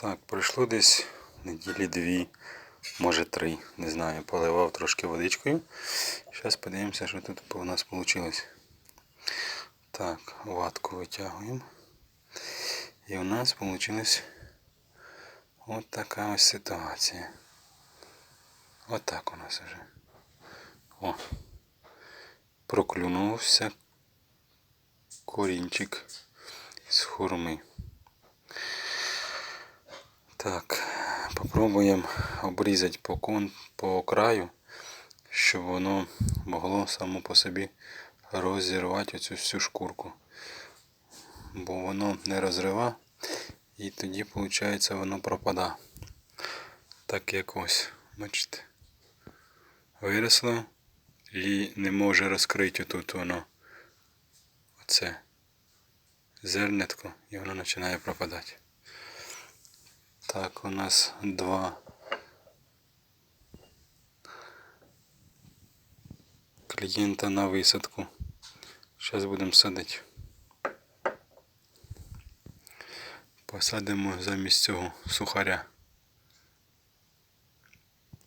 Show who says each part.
Speaker 1: Так, пройшло десь неділі дві, може три, не знаю. Поливав трошки водичкою. Зараз подивимося, що тут у нас вийшло. Так, ватку витягуємо. І у нас вийшла от така ось ситуація. От так у нас вже. О. Проклюнувся корінчик з хурми. Так, попробуємо обрізати по, кон, по краю, щоб воно могло само по собі розірвати оцю всю шкурку. Бо воно не розрива і тоді, виходить, воно пропада. Так як ось, бачите, виросло і не може розкрити тут воно оце зернятко і воно починає пропадати. Так, у нас два клієнта на висадку. Зараз будемо садити. Посадимо замість цього сухаря.